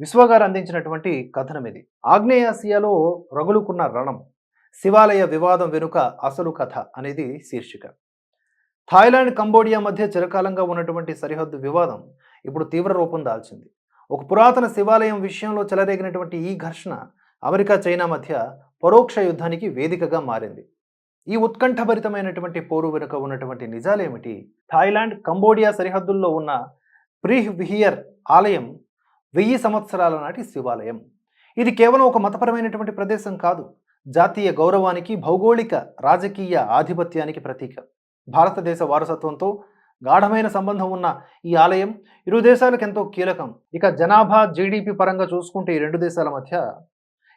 విశ్వగారు అందించినటువంటి కథనం ఇది ఆగ్నేయాసియాలో రగులుకున్న రణం శివాలయ వివాదం వెనుక అసలు కథ అనేది శీర్షిక. థాయిలాండ్ కంబోడియా మధ్య చిరకాలంగా ఉన్నటువంటి సరిహద్దు వివాదం ఇప్పుడు తీవ్ర రూపం దాల్చింది. ఒక పురాతన శివాలయం విషయంలో చెలరేగినటువంటి ఈ ఘర్షణ అమెరికా చైనా మధ్య పరోక్ష యుద్ధానికి వేదికగా మారింది. ఈ ఉత్కంఠభరితమైనటువంటి పోరు వెనుక ఉన్నటువంటి నిజాలేమిటి? థాయిలాండ్ కంబోడియా సరిహద్దుల్లో ఉన్న ప్రీహ్ విహియర్ ఆలయం వెయ్యి సంవత్సరాల నాటి శివాలయం. ఇది కేవలం ఒక మతపరమైనటువంటి ప్రదేశం కాదు జాతీయ గౌరవానికి భౌగోళిక రాజకీయ ఆధిపత్యానికి ప్రతీక. భారతదేశ వారసత్వంతో గాఢమైన సంబంధం ఉన్న ఈ ఆలయం ఇరు దేశాలకు ఎంతో కీలకం. ఇక జనాభా జీడిపి పరంగా చూసుకుంటే ఈ రెండు దేశాల మధ్య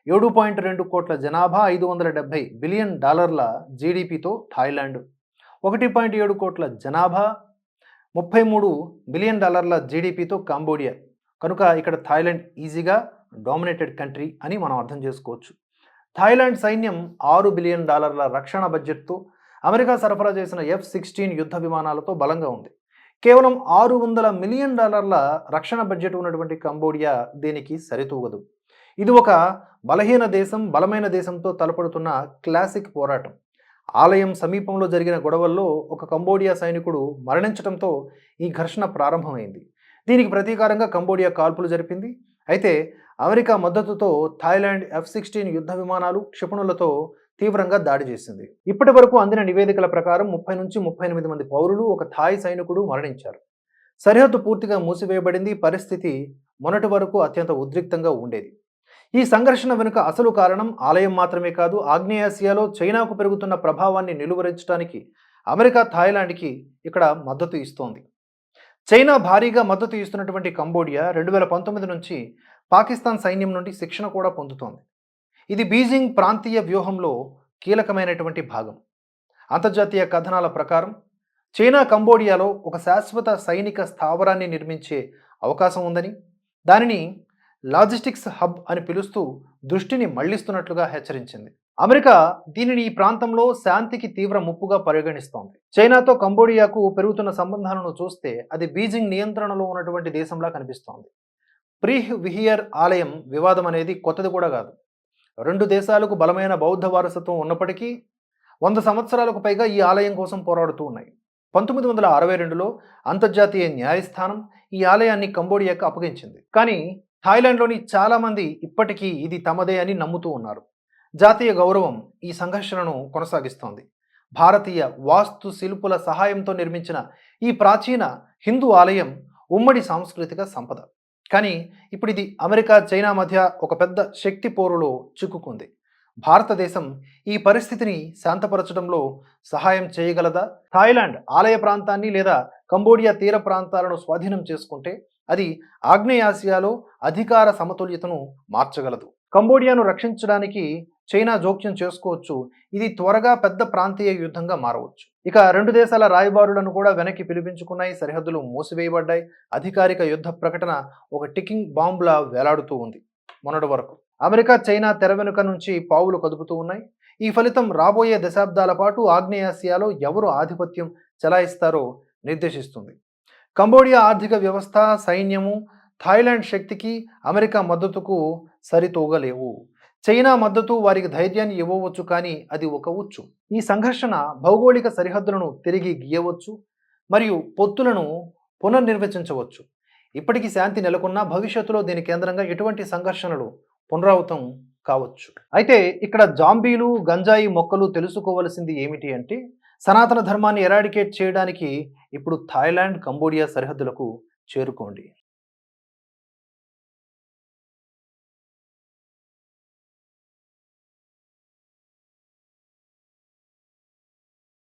ఏడు పాయింట్ రెండు కోట్ల జనాభా ఐదు వందల డెబ్బై బిలియన్ డాలర్ల జీడిపితో థాయిలాండ్. ఒకటి పాయింట్ ఏడు కోట్ల జనాభా ముప్పై మూడు బిలియన్ డాలర్ల జీడిపితో కాంబోడియా. కనుక ఇక్కడ థాయిలాండ్ ఈజీగా డామినేటెడ్ కంట్రీ అని మనం అర్థం చేసుకోవచ్చు. థాయిలాండ్ సైన్యం ఆరు బిలియన్ డాలర్ల రక్షణ బడ్జెట్తో అమెరికా సరఫరా చేసిన ఎఫ్ సిక్స్టీన్ యుద్ధ విమానాలతో బలంగా ఉంది. కేవలం ఆరు వందల మిలియన్ డాలర్ల రక్షణ బడ్జెట్ ఉన్నటువంటి కంబోడియా దీనికి సరితూగదు. ఇది ఒక బలహీన దేశం బలమైన దేశంతో తలపడుతున్న క్లాసిక్ పోరాటం. ఆలయం సమీపంలో జరిగిన గొడవల్లో ఒక కంబోడియా సైనికుడు మరణించడంతో ఈ ఘర్షణ ప్రారంభమైంది. దీనికి ప్రతీకారంగా కంబోడియా కాల్పులు జరిపింది. అయితే అమెరికా మద్దతుతో థాయిలాండ్ ఎఫ్ సిక్స్టీన్ యుద్ధ విమానాలు క్షిపణులతో తీవ్రంగా దాడి చేసింది. ఇప్పటి వరకు అందిన నివేదికల ప్రకారం ముప్పై నుంచి ముప్పై ఎనిమిది మంది పౌరులు ఒక థాయ్ సైనికుడు మరణించారు. సరిహద్దు పూర్తిగా మూసివేయబడింది. పరిస్థితి మొన్నటి వరకు అత్యంత ఉద్రిక్తంగా ఉండేది. ఈ సంఘర్షణ వెనుక అసలు కారణం ఆలయం మాత్రమే కాదు ఆగ్నేయాసియాలో చైనాకు పెరుగుతున్న ప్రభావాన్ని నిలువరించడానికి అమెరికా థాయిలాండ్కి ఇక్కడ మద్దతు ఇస్తోంది. చైనా భారీగా మద్దతు ఇస్తున్నటువంటి కంబోడియా రెండు వేల పంతొమ్మిది నుంచి పాకిస్తాన్ సైన్యం నుండి శిక్షణ కూడా పొందుతోంది. ఇది బీజింగ్ ప్రాంతీయ వ్యూహంలో కీలకమైనటువంటి భాగం. అంతర్జాతీయ కథనాల ప్రకారం చైనా కంబోడియాలో ఒక శాశ్వత సైనిక స్థావరాన్ని నిర్మించే అవకాశం ఉందని దానిని లాజిస్టిక్స్ హబ్ అని పిలుస్తూ దృష్టిని మళ్ళిస్తున్నట్లుగా హెచ్చరించింది. అమెరికా దీనిని ఈ ప్రాంతంలో శాంతికి తీవ్ర ముప్పుగా పరిగణిస్తోంది. చైనాతో కంబోడియాకు పెరుగుతున్న సంబంధాలను చూస్తే అది బీజింగ్ నియంత్రణలో ఉన్నటువంటి దేశంలా కనిపిస్తోంది. ప్రీహ్ విహియర్ ఆలయం వివాదం అనేది కొత్తది కూడా కాదు. రెండు దేశాలకు బలమైన బౌద్ధ వారసత్వం ఉన్నప్పటికీ వంద సంవత్సరాలకు పైగా ఈ ఆలయం కోసం పోరాడుతూ ఉన్నాయి. పంతొమ్మిది వందల అరవై రెండులో అంతర్జాతీయ న్యాయస్థానం ఈ ఆలయాన్ని కంబోడియాకు అప్పగించింది. కానీ థాయిలాండ్లోని చాలామంది ఇప్పటికీ ఇది తమదే అని నమ్ముతూ ఉన్నారు. జాతీయ గౌరవం ఈ సంఘర్షణను కొనసాగిస్తోంది. భారతీయ వాస్తు శిల్పుల సహాయంతో నిర్మించిన ఈ ప్రాచీన హిందూ ఆలయం ఉమ్మడి సాంస్కృతిక సంపద. కానీ ఇప్పుడు ఇది అమెరికా చైనా మధ్య ఒక పెద్ద శక్తి పోరులో చిక్కుకుంది. భారతదేశం ఈ పరిస్థితిని శాంతపరచడంలో సహాయం చేయగలదా? థాయిలాండ్ ఆలయ ప్రాంతాన్ని లేదా కంబోడియా తీర ప్రాంతాలను స్వాధీనం చేసుకుంటే అది ఆగ్నేయాసియాలో అధికార సమతుల్యతను మార్చగలదు. కంబోడియాను రక్షించడానికి చైనా జోక్యం చేసుకోవచ్చు. ఇది త్వరగా పెద్ద ప్రాంతీయ యుద్ధంగా మారవచ్చు. ఇక రెండు దేశాల రాయబారులను కూడా వెనక్కి పిలిపించుకున్నాయి. సరిహద్దులు మూసివేయబడ్డాయి. అధికారిక యుద్ధ ప్రకటన ఒక టికింగ్ బాంబులా వేలాడుతూ ఉంది. మొన్నటి వరకు అమెరికా చైనా తెర వెనుక నుంచి పావులు కదుపుతూ ఉన్నాయి. ఈ ఫలితం రాబోయే దశాబ్దాల పాటు ఆగ్నేయాసియాలో ఎవరు ఆధిపత్యం చెలాయిస్తారో నిర్దేశిస్తుంది. కంబోడియా ఆర్థిక వ్యవస్థ సైన్యము థాయిలాండ్ శక్తికి అమెరికా మద్దతుకు సరితూగలేవు. చైనా మద్దతు వారికి ధైర్యాన్ని ఇవ్వవచ్చు కానీ అది ఒక ఉచ్చు. ఈ సంఘర్షణ భౌగోళిక సరిహద్దులను తిరిగి గీయవచ్చు మరియు పొత్తులను పునర్నిర్వచించవచ్చు. ఇప్పటికీ శాంతి నెలకొన్న భవిష్యత్తులో దీని కేంద్రంగా ఎటువంటి సంఘర్షణలు పునరావృతం కావచ్చు. అయితే ఇక్కడ జాంబీలు గంజాయి మొక్కలు తెలుసుకోవలసింది ఏమిటి అంటే సనాతన ధర్మాన్ని ఎరాడికేట్ చేయడానికి ఇప్పుడు థాయిలాండ్ కంబోడియా సరిహద్దులకు చేరుకోండి.